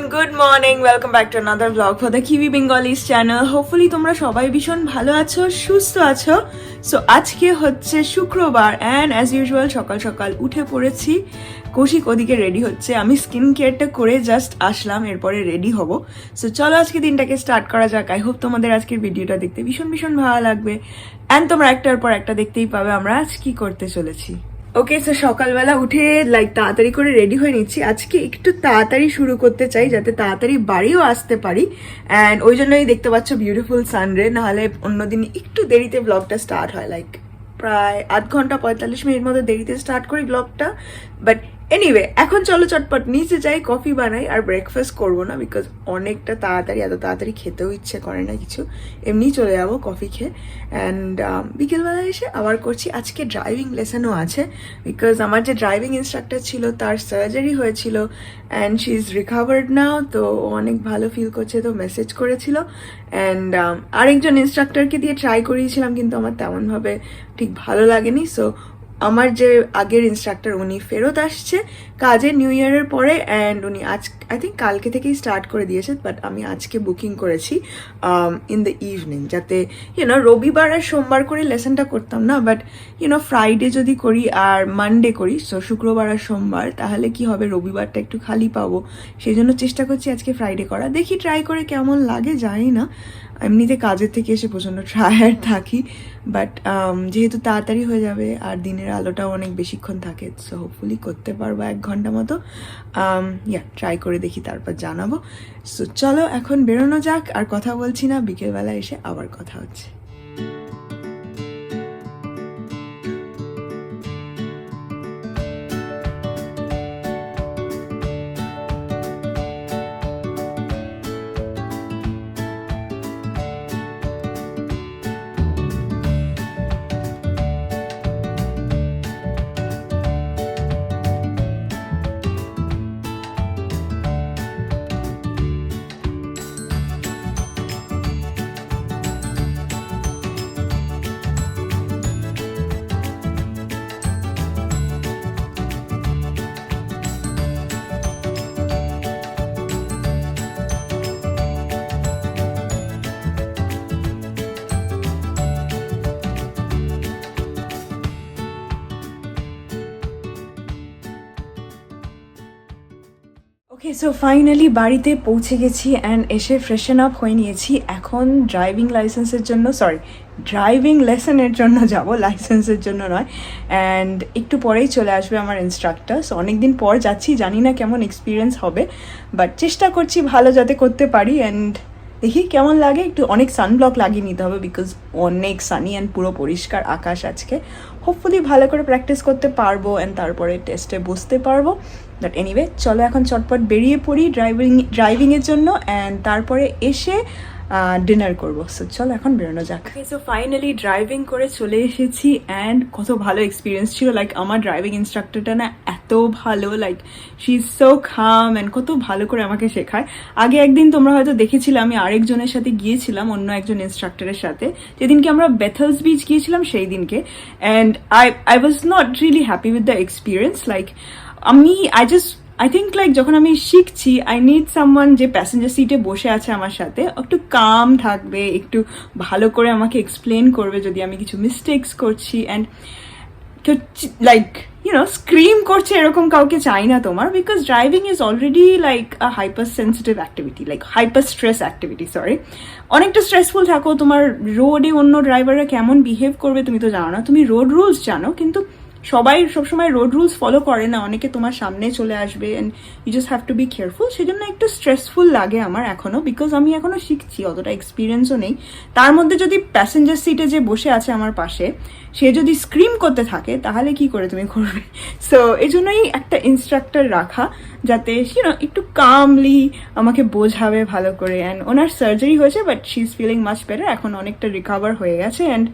Everyone good morning welcome back to another blog for the Kiwi Bengalis channel hopefully তোমরা সবাই ভীষণ ভালো আছো, সুস্থ আছো। সো আজকে হচ্ছে শুক্রবার অ্যান্ড অ্যাজ ইউজুয়াল সকাল সকাল উঠে পড়েছি। কৌশিক ওদিকে রেডি হচ্ছে। আমি স্কিন কেয়ারটা করে জাস্ট আসলাম, এরপরে রেডি হব। সো চলো আজকে দিনটাকে স্টার্ট করা যাক। আই হোপ তোমাদের আজকের ভিডিওটা দেখতে ভীষণ ভীষণ ভালো লাগবে। অ্যান্ড তোমরা একটার পর একটা দেখতেই পাবে আমরা আজ কি করতে চলেছি। ওকে সো সকালবেলা উঠে লাইক তাড়াতাড়ি করে রেডি হয়ে নিচ্ছি। আজকে একটু তাড়াতাড়ি শুরু করতে চাই, যাতে তাড়াতাড়ি বাড়িও আসতে পারি। অ্যান্ড ওই জন্যই দেখতে পাচ্ছ বিউটিফুল সানরে নাহলে অন্যদিন একটু দেরিতে ব্লগটা স্টার্ট হয়। লাইক প্রায় আধ ঘণ্টা পঁয়তাল্লিশ মিনিট মতো দেরিতে স্টার্ট করি ব্লগটা বাট এনিওয়ে এখন চলো চটপট। নিচে যাই, কফি বানাই আর ব্রেকফাস্ট করব না বিকজ অনেকটা তাড়াতাড়ি, এত তাড়াতাড়ি খেতেও ইচ্ছে করে না কিছু। এমনি চলে যাব কফি খেয়ে। অ্যান্ড বিকেলবেলা এসে আবার করছি। আজকে ড্রাইভিং লেসনও আছে বিকজ আমার যে ড্রাইভিং ইনস্ট্রাক্টর ছিল, তার সার্জারি হয়েছিল and she is recovered now তো অনেক ভালো ফিল করছে, তো মেসেজ করেছিল। অ্যান্ড আরেকজন ইনস্ট্রাক্টরকে দিয়ে ট্রাই করিয়েছিলাম, কিন্তু আমার তেমনভাবে ঠিক ভালো লাগেনি। সো আমার যে আগের ইনস্ট্রাক্টর উনি ফেরত আসছে কাজে নিউ ইয়ারের পরে অ্যান্ড উনি আজ আই থিঙ্ক কালকে থেকেই স্টার্ট করে দিয়েছে বাট আমি আজকে বুকিং করেছি ইন দ্য ইভিনিং যাতে ইউনো রবিবার আর সোমবার করে লেসনটা করতাম না বাট ইউনো ফ্রাইডে যদি করি আর মানডে করি সো শুক্রবার আর সোমবার, তাহলে কি হবে, রবিবারটা একটু খালি পাবো, সেই জন্য চেষ্টা করছি আজকে ফ্রাইডে করা। দেখি ট্রাই করে কেমন লাগে, জানি না। এমনিতে কাজের থেকে এসে প্রচণ্ড ট্রায়ার থাকি বাট যেহেতু তাড়াতাড়ি হয়ে যাবে আর দিনের আলোটাও অনেক বেশিক্ষণ থাকে সো হোপফুলি করতে পারব এক ঘণ্টা মতো। ইয়া ট্রাই করে দেখি, তারপর জানাব। সো চলো এখন বেরোনো যাক, আর কথা বলছি না, বিকেলবেলা এসে আবার কথা হচ্ছে। ওকে সো ফাইনালি বাড়িতে পৌঁছে গেছি অ্যান্ড এসে ফ্রেশন আপ হয়ে নিয়েছি। এখন ড্রাইভিং লাইসেন্সের জন্য সরি ড্রাইভিং লেসনের জন্য যাব লাইসেন্সের জন্য নয়। অ্যান্ড একটু পরেই চলে আসবে আমার ইনস্ট্রাক্টর সো অনেকদিন পর যাচ্ছি, জানি না কেমন এক্সপিরিয়েন্স হবে। বাট চেষ্টা করছি ভালো যাতে করতে পারি। অ্যান্ড দেখি কেমন লাগে। একটু অনেক সানব্লক লাগিয়ে নিতে হবে বিকজ অনেক সানি অ্যান্ড পুরো পরিষ্কার আকাশ আজকে। হোপফুলি ভালো করে প্র্যাকটিস করতে পারব অ্যান্ড তারপরে টেস্টে বসতে পারব। বাট এনিওয়ে চলো এখন চটপট বেরিয়ে পড়ি ড্রাইভিং ড্রাইভিংয়ের জন্য অ্যান্ড তারপরে এসে ডিনার করব। সো চলো এখন বেরোনো যাক। সো ফাইনালি ড্রাইভিং করে চলে এসেছি অ্যান্ড কত ভালো এক্সপিরিয়েন্স ছিল। লাইক আমার ড্রাইভিং ইনস্ট্রাক্টরটা না এত ভালো। Like she is so calm and কত ভালো করে আমাকে শেখায়। আগে একদিন তোমরা হয়তো দেখেছিলে, আমি আরেকজনের সাথে গিয়েছিলাম, অন্য একজন ইনস্ট্রাক্টরের সাথে। যেদিনকে আমরা বেথলস বিচ গিয়েছিলাম, সেই দিনকে। And I I was not really happy with the experience like আমি I just I think like যখন আমি শিখছি আই নিড সামওয়ান যে প্যাসেঞ্জার সিটে বসে আছে আমার সাথে, একটু কাম থাকবে, একটু ভালো করে আমাকে এক্সপ্লেন করবে যদি আমি কিছু মিস্টেক্স করছি অ্যান্ড কেউ লাইক ইউনো স্ক্রিম করছে এরকম কাউকে চাই না তোমার because driving is already like a hyper sensitive activity like hyper stress activity sorry অনেকটা স্ট্রেসফুল থাকো, তোমার রোডে অন্য ড্রাইভাররা কেমন বিহেভ করবে তুমি তো জানো না, তুমি রোড রুলস জানো, কিন্তু সবাই সবসময় রোড রুলস ফলো করে না, অনেকে তোমার সামনে চলে আসবে and you just have to be careful সেজন্য একটু স্ট্রেসফুল লাগে আমার এখনও বিকজ আমি এখনও শিখছি, অতটা এক্সপিরিয়েন্সও নেই। তার মধ্যে যদি প্যাসেঞ্জার সিটে যে বসে আছে আমার পাশে, সে যদি স্ক্রিম করতে থাকে, তাহলে কি করে তুমি করবে? সো এই জন্যই একটা ইনস্ট্রাক্টর রাখা যাতে ইউনো একটু কামলি আমাকে বোঝাবে ভালো করে। অ্যান্ড ওনার সার্জারি হয়েছে but she is feeling much better এখন অনেকটা রিকাভার হয়ে গেছে অ্যান্ড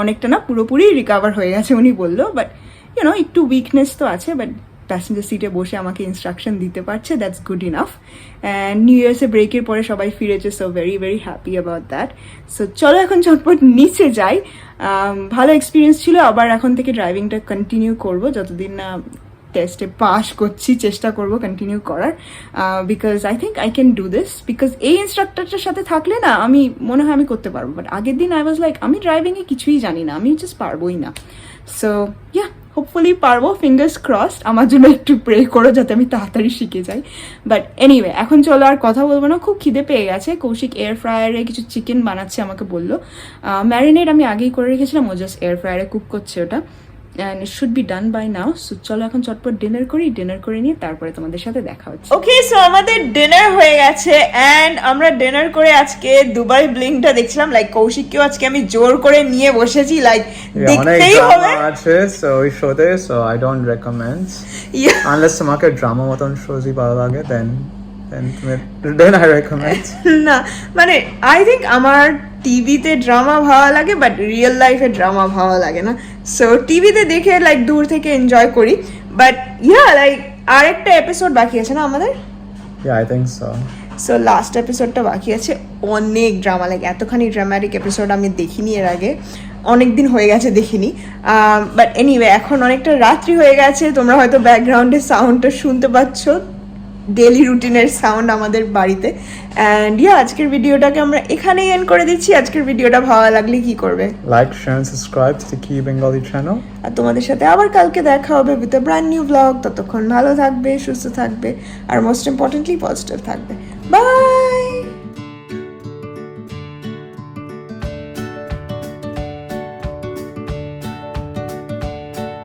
অনেকটা না পুরোপুরি রিকাভার হয়ে গেছে উনি বলল। বাট ইউনো একটু উইকনেস তো আছে বাট প্যাসেঞ্জার সিটে বসে আমাকে ইনস্ট্রাকশন দিতে পারছে that's good enough and new ইয়ার্সে ব্রেকের পরে সবাই ফিরেছে so very very happy about that so চলো এখন ঝটপট নিচে যাই। Um, ভালো এক্সপিরিয়েন্স ছিল আবার এখন থেকে ড্রাইভিংটা কন্টিনিউ করব যতদিন না টেস্টে পাস করছি, চেষ্টা করব কন্টিনিউ করার because I think I can do this because এই ইনস্ট্রাক্টরটার সাথে থাকলে না, আমি, মনে হয় আমি করতে পারব বাট আগের দিন আই ওয়াজ লাইক আমি ড্রাইভিংয়ে কিছুই জানি না, আমি জাস্ট পারবোই না। সো ইয়া হোপফুলি পারব ফিঙ্গার্স ক্রসড আমার জন্য একটু প্রে করো যাতে আমি তাড়াতাড়ি শিখে যাই। বাট এনিওয়ে এখন চলো আর কথা বলব না, খুব খিদে পেয়ে গেছে, কৌশিক এয়ার ফ্রায়ারে কিছু চিকেন বানাচ্ছে আমাকে বলল। ম্যারিনেট আমি আগেই করে রেখেছিলাম, ও জাস্ট এয়ার ফ্রায়ারে কুক করছে ওটা। And it should be done by now so চলো এখন চটপট ডিনার করি ডিনার করে নিয়ে তারপরে তোমাদের সাথে দেখা হচ্ছে। ওকে সো আমাদের ডিনার হয়ে গেছে অ্যান্ড আমরা ডিনার করে আজকে দুবাই ব্লিংটা দেখছিলাম। লাইক কৌশিককেও আজকে আমি জোর করে নিয়ে বসেছি। লাইক দেখতেই হবে। আছে সো ওই শোতে so I don't recommend Yeah. Unless তোমাকে ড্রামা মতন শোজই ভালো লাগে দেন দেন তুমি দেন আই রেকমেন্ড না মানে আই থিঙ্ক আমার টিভিতে ড্রামা ভালো লাগে বাট রিয়েল লাইফে ড্রামা ভালো লাগে না। সো টিভিতে দেখে লাইক দূর থেকে এনজয় করি. বাট ইয়া লাইক আর একটা এপিসোড বাকি আছে না আমাদের? আই সো সো লাস্ট এপিসোডটা বাকি আছে। অনেক ড্রামা লাগে এতখানি ড্রামাটিক এপিসোড আমি দেখিনি এর আগে। অনেক দিন হয়ে গেছে দেখিনি। বাট এনিওয়ে এখন অনেকটা রাত্রি হয়ে গেছে। তোমরা হয়তো ব্যাকগ্রাউন্ডে সাউন্ডটা শুনতে পাচ্ছ। ডেলি রুটিনের সাউন্ড আমাদের বাড়িতে। অ্যান্ড ইয়া আজকের ভিডিওটাকে আমরা এখানেই এন্ড করে দিচ্ছি। আজকের ভিডিওটা ভালো লাগলে কি করবে? লাইক শেয়ার সাবস্ক্রাইব টু কি বেঙ্গলি চ্যানেল আর তোমাদের সাথে আবার কালকে দেখা হবে with a brand new blog ততক্ষণ ভালো থাকবে সুস্থ থাকবে আর মোস্ট ইম্পর্টেন্টলি পজিটিভ থাকবে। বাই